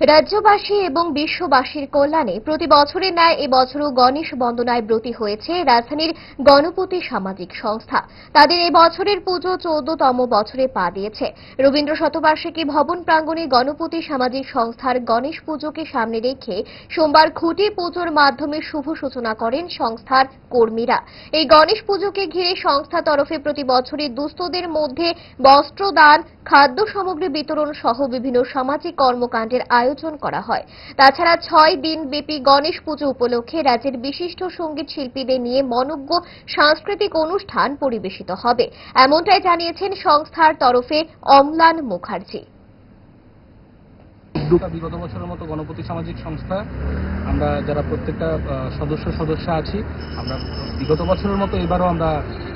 রাজ্যবাসী এবং বিশ্ববাসীর কল্যাণে প্রতি বছরের ন্যায় এবছরও গণেশ বন্দনায় ব্রতী হয়েছে রাজধানীর গণপতি সামাজিক সংস্থা। তাদের এই বছরের পুজো চৌদ্দতম বছরে পা দিয়েছে। রবীন্দ্র শতবার্ষিকী ভবন প্রাঙ্গণে গণপতি সামাজিক সংস্থার গণেশ পুজোকে সামনে রেখে সোমবার খুঁটি পুজোর মাধ্যমে শুভ সূচনা করেন সংস্থার কর্মীরা। এই গণেশ পুজোকে ঘিরে সংস্থা তরফে প্রতি বছরই দুস্থদের মধ্যে বস্ত্রদান খাদ্য সামগ্রী বিতরণ সহ বিভিন্ন সামাজিক কর্মকাণ্ডের আয়োজন করা হয়। তাছাড়া ছয় দিন ব্যাপী গণেশ পুজো উপলক্ষে রাজ্যের বিশিষ্ট সংগীত শিল্পীদের নিয়ে মনজ্ঞ সাংস্কৃতিক অনুষ্ঠান পরিবেশিত হবে। এমনটাই জানিয়েছেন সংস্থার তরফে অম্লান মুখার্জি। বিগত বছরের মতো গণপতি সামাজিক সংস্থা। আমরা যারা প্রত্যেকটা সদস্য সদস্য আছি, আমরা বিগত বছরের মতো এবারও আমরা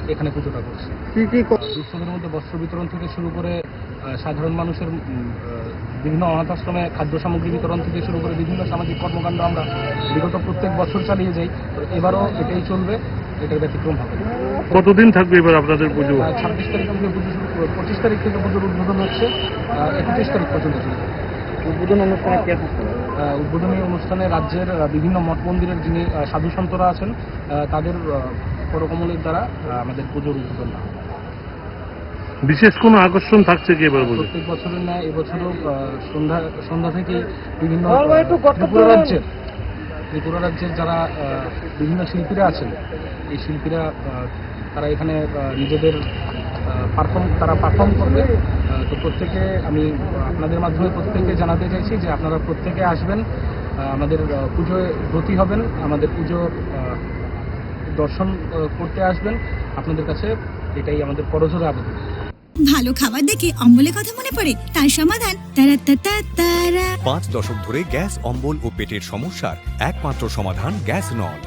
এখানে পুজোটা করছি। কি কি ক- মধ্যে বস্ত্র বিতরণ থেকে শুরু করে সাধারণ মানুষের বিভিন্ন অনাথ আশ্রমে খাদ্য সামগ্রী বিতরণ থেকে শুরু করে বিভিন্ন সামাজিক কর্মকাণ্ড আমরা বিগত প্রত্যেক বছর চালিয়ে যাই। এবারও এটাই চলবে এটার ব্যতিক্রম হবে। কতদিন থাকবে এবার আপনাদের পুজো? ছাব্বিশ তারিখ থেকে পুজো শুরু পঁচিশ তারিখ থেকে পুজোর উদ্বোধন হচ্ছে একত্রিশ তারিখ পর্যন্ত চলবে। উদ্বোধন অনুষ্ঠানে কে উদ্বোধনী অনুষ্ঠানে রাজ্যের বিভিন্ন মঠ মন্দিরের যিনি সাধু সন্তরা আছেন তাদের করকমলের দ্বারা আমাদের পুজোর উদ্বোধন। বিশেষ কোনো আকর্ষণ থাকছে কি এবার প্রত্যেক বছরের ন্যায় এবছরও সন্ধ্যা সন্ধ্যা থেকে বিভিন্ন ত্রিপুরা রাজ্যের ত্রিপুরা রাজ্যের যারা আহ, বিভিন্ন শিল্পীরা আছেন এই শিল্পীরা আহ, তারা এখানে নিজেদের পারফর্ম তারা পারফর্ম করবে। তো প্রত্যেকে আমি আপনাদের মাধ্যমে প্রত্যেককে জানাতে চাইছি যে আপনারা প্রত্যেকে আসবেন আমাদের পুজোয় ব্রতী হবেন আমাদের পুজো দর্শন করতে আসবেন। আপনাদের কাছে এটাই আমাদের করজোরে আবেদন। ভালো খাবার দেখে অম্বলের কথা মনে পড়ে তার সমাধান তারা তারা। পাঁচ দশক ধরে গ্যাস অম্বল ও পেটের সমস্যার একমাত্র সমাধান গ্যাস নল